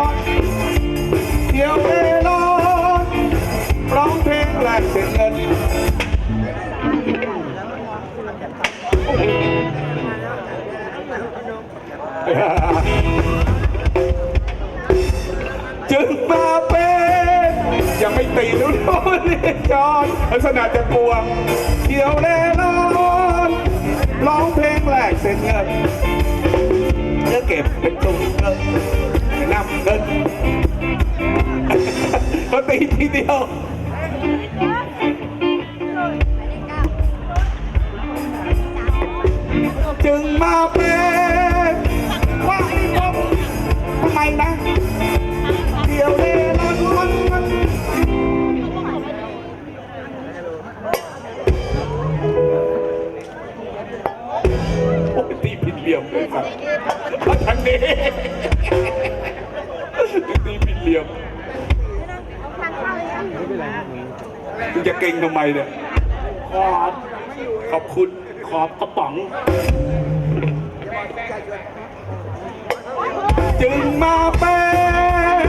อนเที่ยวเล่นร้องเพลงแลกเสียเงินจึงมาเป็นยังไม่ตีนู้นโน่นนี่จอนลักษณะจะกลัวเที่ยวเล่ร่อนร้องเพลงแลกเส้นเงิน ปีทีเดียวจึงมาเป็นว่าไอ้บอมทำไมนะเดี๋ยวเล่ร่อนมันมันโอ้ยตีผิดเหลี่ยมเลยครับทางนี้ คุณจะเก่งทำไมเนี่ย ขอบขอบคุณขอบกระป๋อง จึงมาเป็